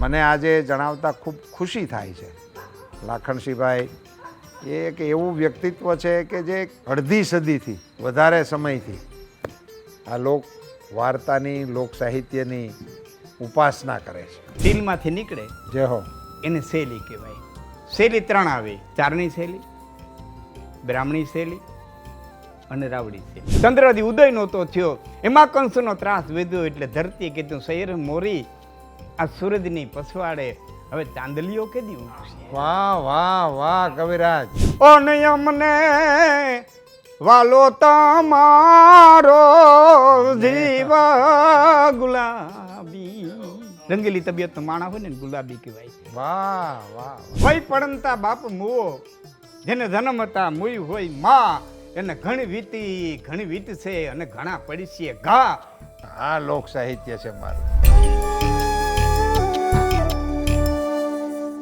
મને આજે જણાવતા ખૂબ ખુશી થાય છે. લાખણસિંહભાઈ એ એક એવું વ્યક્તિત્વ છે કે જે અડધી સદીથી વધારે સમયથી આ લોક વાર્તાની લોક સાહિત્યની ઉપાસના કરે છે. દિલમાંથી નીકળે. જે હો. એને શૈલી કહેવાય. શૈલી ત્રણ આવે. ચારણી શૈલી બ્રાહ્મણી શૈલી અને રાવડી શૈલી. ચંદ્રથી ઉદય નહોતો થયો. એમાં કંસનો ત્રાસ વેધ્યો એટલે ધરતી કીધું શહેર મોરી આ સૂરજની પછવાડે હવે ચાંદલીઓ કે દી વાહ વાહ વાહ કવિરાજ. અને અમને વાલો તમારો જીવ ગુલાબી. રંગેલી તબિયત તો માણા હોય ને ગુલાબી કહેવાય. વાહ વાહ ભાઈ પડંતા બાપ મુવો જેને જન્મ હતા મુય હોયમાં એને ઘણી વીતી ઘણી વીતશે અને ઘણા પડી છે ઘા. આ લોક સાહિત્ય છે મારું.